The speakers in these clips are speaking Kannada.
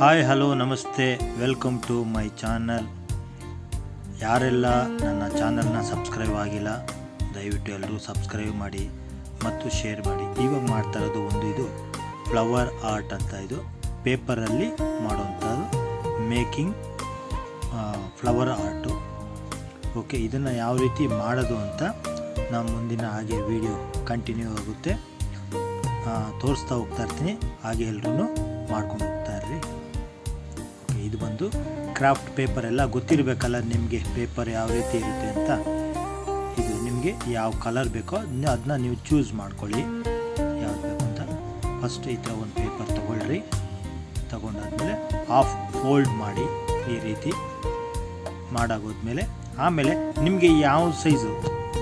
ಹಾಯ್ ಹಲೋ ನಮಸ್ತೆ ವೆಲ್ಕಮ್ ಟು ಮೈ ಚಾನಲ್ ಯಾರೆಲ್ಲ ನನ್ನ ಚಾನಲ್ನ ಸಬ್ಸ್ಕ್ರೈಬ್ ಆಗಿಲ್ಲ, ದಯವಿಟ್ಟು ಎಲ್ಲರೂ ಸಬ್ಸ್ಕ್ರೈಬ್ ಮಾಡಿ ಮತ್ತು ಶೇರ್ ಮಾಡಿ. ಇವಾಗ ಮಾಡ್ತಾ ಇರೋದು ಒಂದು ಇದು ಫ್ಲವರ್ ಆರ್ಟ್ ಅಂತ ಇದು. ಪೇಪರಲ್ಲಿ ಮಾಡುವಂಥದ್ದು ಮೇಕಿಂಗ್ ಫ್ಲವರ್ ಆರ್ಟು ಓಕೆ ಇದನ್ನು ಯಾವ ರೀತಿ ಮಾಡೋದು ಅಂತ ನಾನು ಮುಂದಿನ ಹಾಗೆ ವಿಡಿಯೋ ಕಂಟಿನ್ಯೂ ಆಗುತ್ತೆ. ತೋರಿಸ್ತಾ ಹೋಗ್ತಾ ಇರ್ತೀನಿ. ಹಾಗೆ ಎಲ್ಲರೂ ಮಾಡ್ಕೊಂಡು ಇದು ಬಂದು ಕ್ರಾಫ್ಟ್ ಪೇಪರ್ ಎಲ್ಲ ಗೊತ್ತಿರಬೇಕಲ್ಲ ನಿಮಗೆ ಪೇಪರ್ ಯಾವ ರೀತಿ ಇರುತ್ತೆ ಅಂತ. ಇದು ನಿಮಗೆ ಯಾವ ಕಲರ್ ಬೇಕೋ ಅದನ್ನ ನೀವು ಚೂಸ್ ಮಾಡ್ಕೊಳ್ಳಿ. ಯಾವ್ದು ಬೇಕು ಅಂತ. ಫಸ್ಟ್ ಈ ಥರ ಒಂದು ಪೇಪರ್ ತೊಗೊಳ್ರಿ. ತಗೊಂಡಾದ್ಮೇಲೆ ಹಾಫ್ ಫೋಲ್ಡ್ ಮಾಡಿ ಈ ರೀತಿ ಮಾಡಾಗೋದ್ಮೇಲೆ ಆಮೇಲೆ ನಿಮಗೆ ಯಾವ ಸೈಜು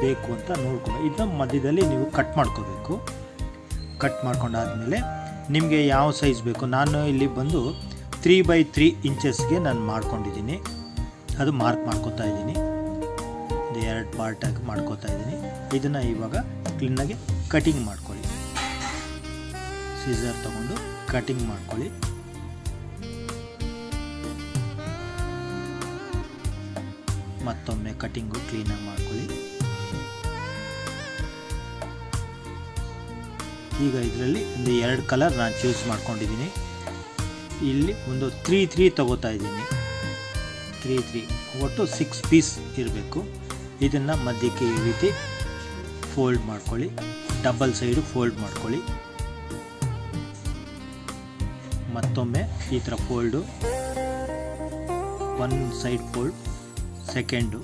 ಬೇಕು ಅಂತ ನೋಡ್ಕೊಂಡು ಇದನ್ನ ಮಧ್ಯದಲ್ಲಿ ನೀವು ಕಟ್ ಮಾಡ್ಕೋಬೇಕು. ಕಟ್ ಮಾಡ್ಕೊಂಡಾದ್ಮೇಲೆ ನಿಮಗೆ ಯಾವ ಸೈಜ್ ಬೇಕು? ನಾನು ಇಲ್ಲಿ ಬಂದು ತ್ರೀ ಬೈ ತ್ರೀ ಇಂಚಸ್ಗೆ ನಾನು ಮಾಡ್ಕೊಂಡಿದ್ದೀನಿ. ಅದು ಮಾರ್ಕ್ ಮಾಡ್ಕೋತಾ ಇದ್ದೀನಿ. ಇದು ಎರಡು ಪಾರ್ಟಾಗಿ ಮಾಡ್ಕೋತಾ ಇದ್ದೀನಿ. ಇದನ್ನು ಇವಾಗ ಕ್ಲೀನಾಗಿ ಕಟಿಂಗ್ ಮಾಡ್ಕೊಳ್ಳಿ. ಸೀಸರ್ ತಗೊಂಡು ಕಟಿಂಗ್ ಮಾಡ್ಕೊಳ್ಳಿ. ಮತ್ತೊಮ್ಮೆ ಕಟಿಂಗು ಕ್ಲೀನಾಗಿ ಮಾಡ್ಕೊಳ್ಳಿ. ಈಗ ಇದರಲ್ಲಿ ಒಂದು ಎರಡು ಕಲರ್ ನಾನು ಚೂಸ್ ಮಾಡ್ಕೊಂಡಿದ್ದೀನಿ. ಇಲ್ಲಿ ಒಂದು ತ್ರೀ ತ್ರೀ ತಗೋತಾ ಇದ್ದೀನಿ. ತ್ರೀ ತ್ರೀ ಒಟ್ಟು ಸಿಕ್ಸ್ ಪೀಸ್ ಇರಬೇಕು. ಇದನ್ನು ಮಧ್ಯಕ್ಕೆ ಈ ರೀತಿ ಫೋಲ್ಡ್ ಮಾಡ್ಕೊಳ್ಳಿ. ಡಬಲ್ ಸೈಡು ಫೋಲ್ಡ್ ಮಾಡ್ಕೊಳ್ಳಿ. ಮತ್ತೊಮ್ಮೆ ಈ ಥರ fold one side fold second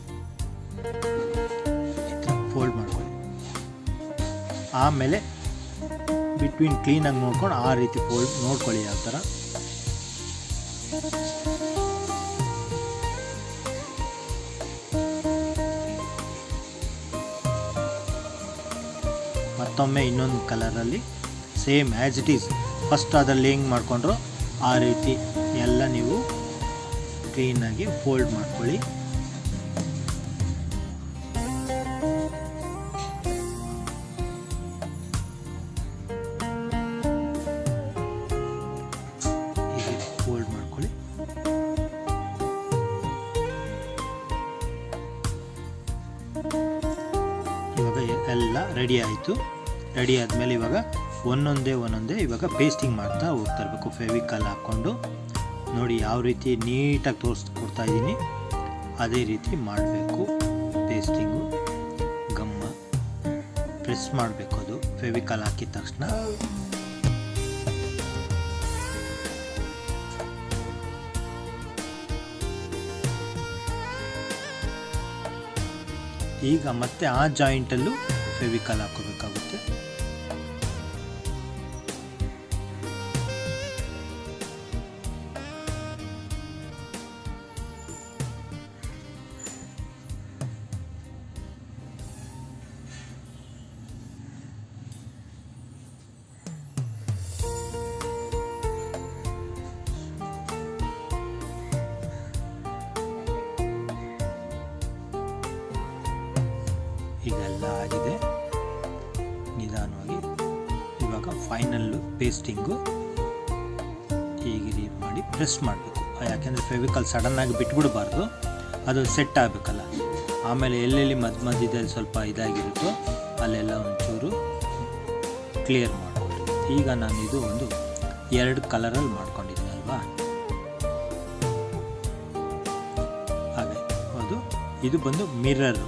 ಈ ಥರ ಫೋಲ್ಡ್ ಮಾಡ್ಕೊಳ್ಳಿ. ಆಮೇಲೆ ಬಿಟ್ವೀನ್ ಕ್ಲೀನಾಗಿ ನೋಡ್ಕೊಂಡು ಆ ರೀತಿ ಫೋಲ್ಡ್ ನೋಡ್ಕೊಳ್ಳಿ ಯಾವ ಥರ. ಮತ್ತೊಮ್ಮೆ ಇನ್ನೊಂದು ಕಲರಲ್ಲಿ same as it is first ಅದರಲ್ಲಿ ಹೆಂಗೆ ಮಾಡಿಕೊಂಡ್ರು ಆ ರೀತಿ ಎಲ್ಲ ನೀವು ಕ್ಲೀನಾಗಿ ಫೋಲ್ಡ್ ಮಾಡ್ಕೊಳ್ಳಿ. ರೆಡಿ ಆಯಿತು. ರೆಡಿ ಆದಮೇಲೆ ಇವಾಗ ಒಂದೊಂದೇ ಒಂದೊಂದೇ ಇವಾಗ ಪೇಸ್ಟಿಂಗ್ ಮಾಡ್ತಾ ಹೋಗ್ತಾ ಇರಬೇಕು. ಫೆವಿಕಲ್ ಹಾಕ್ಕೊಂಡು. ನೋಡಿ ಯಾವ ರೀತಿ ನೀಟಾಗಿ ತೋರಿಸ್ಕೊಡ್ತಾ ಇದ್ದೀನಿ. ಅದೇ ರೀತಿ ಮಾಡಬೇಕು. ಪೇಸ್ಟಿಂಗು ಗಮ್ಮ. ಪ್ರೆಸ್ ಮಾಡಬೇಕು ಅದು. ಫೆವಿಕಲ್ ಹಾಕಿದ ತಕ್ಷಣ. ಈಗ ಮತ್ತೆ ಆ ಜಾಯಿಂಟಲ್ಲೂ ಫೆವಿಕಲ್ ಹಾಕೋಬೇಕಾಗುತ್ತೆ ಈಗೆಲ್ಲ ಆಗಿದೆ ನಿಧಾನವಾಗಿ ಫೈನಲ್ಲು ಪೇಸ್ಟಿಂಗು ಹೀಗೆ ಮಾಡಿ ಪ್ರೆಸ್ ಮಾಡಬೇಕು. ಯಾಕೆಂದರೆ ಫೆವಿಕಲ್ ಸಡನ್ನಾಗಿ ಬಿಟ್ಬಿಡಬಾರ್ದು. ಅದು ಸೆಟ್ ಆಗಬೇಕಲ್ಲ. ಆಮೇಲೆ ಎಲ್ಲೆಲ್ಲಿ ಮಧ್ಯ ಮಧ್ಯದಲ್ಲಿ ಸ್ವಲ್ಪ ಇದಾಗಿರುತ್ತೋ ಅಲ್ಲೆಲ್ಲ ಒಂಚೂರು ಕ್ಲಿಯರ್ ಮಾಡ್ಕೊಳ್ಳಿ ಈಗ ನಾನು ಇದು ಒಂದು ಎರಡು ಕಲರಲ್ಲಿ ಮಾಡ್ಕೊಂಡಿದ್ದೀನಿ ಅಲ್ವಾ? ಹಾಗೆ, ಅದು, ಇದು ಬಂದು ಮಿರರ್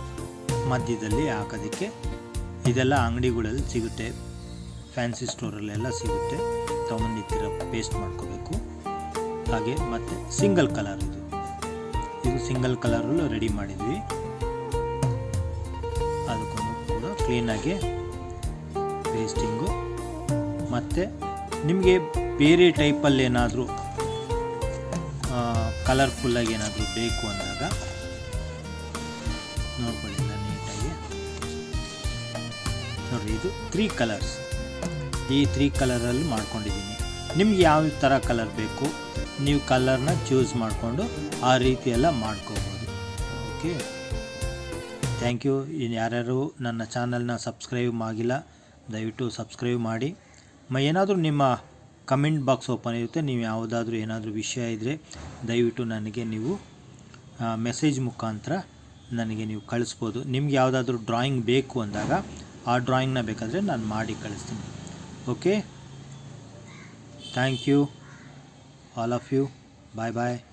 ಮಧ್ಯದಲ್ಲಿ ಹಾಕೋದಕ್ಕೆ ಇದೆಲ್ಲ ಅಂಗಡಿಗಳಲ್ಲಿ ಸಿಗುತ್ತೆ. ಫ್ಯಾನ್ಸಿ ಸ್ಟೋರಲ್ಲೆಲ್ಲ ಸಿಗುತ್ತೆ. ತೊಗೊಂಡಿದ್ದೀರ ಪೇಸ್ಟ್ ಮಾಡ್ಕೋಬೇಕು. ಹಾಗೆ ಮತ್ತು ಸಿಂಗಲ್ ಕಲರ್ ಇದು. ಇದು ಸಿಂಗಲ್ ಕಲರಲ್ಲೂ ರೆಡಿ ಮಾಡಿದ್ವಿ. ಅದಕ್ಕೂ ಕೂಡ ಕ್ಲೀನಾಗಿ ಪೇಸ್ಟಿಂಗು ಮತ್ತು ನಿಮಗೆ ಬೇರೆ ಟೈಪಲ್ಲಿ ಏನಾದರೂ ಕಲರ್ಫುಲ್ಲಾಗಿ ಏನಾದರೂ ಬೇಕು ಅಂದಾಗ, ನೋಡ್ಕೊಳ್ಳಿ ನೀಟಾಗಿ ನೋಡಿ ಇದು ತ್ರೀ ಕಲರ್ಸ್ ಈ ತ್ರೀ ಕಲರಲ್ಲಿ ಮಾಡ್ಕೊಂಡಿದ್ದೀನಿ. ನಿಮ್ಗೆ ಯಾವ ಥರ ಕಲರ್ ಬೇಕು, ನೀವು ಕಲರ್ನ ಚೂಸ್ ಮಾಡಿಕೊಂಡು ಆ ರೀತಿ ಎಲ್ಲ ಮಾಡ್ಕೋಬೋದು. ಓಕೆ ಥ್ಯಾಂಕ್ ಯು ಇನ್ನು ಯಾರ್ಯಾರು ನನ್ನ ಚಾನಲ್ನ ಸಬ್ಸ್ಕ್ರೈಬ್ ಆಗಿಲ್ಲ ದಯವಿಟ್ಟು ಸಬ್ಸ್ಕ್ರೈಬ್ ಮಾಡಿ. ಮ, ಏನಾದರೂ ನಿಮ್ಮ ಕಮೆಂಟ್ ಬಾಕ್ಸ್ ಓಪನ್ ಇರುತ್ತೆ, ನೀವು ಯಾವುದಾದ್ರೂ ಏನಾದರೂ ವಿಷಯ ಇದ್ದರೆ ದಯವಿಟ್ಟು ನನಗೆ ನೀವು ಮೆಸೇಜ್ ಮುಖಾಂತರ ನನಗೆ ನೀವು ಕಳಿಸ್ಬೋದು. ನಿಮ್ಗೆ ಯಾವುದಾದ್ರೂ ಡ್ರಾಯಿಂಗ್ ಬೇಕು ಅಂದಾಗ ಆ ಡ್ರಾಯಿಂಗ್ನ ಬೇಕಾದರೆ ನಾನು ಮಾಡಿ ಕಳಿಸ್ತೀನಿ. okay? Thank you all of you. Bye bye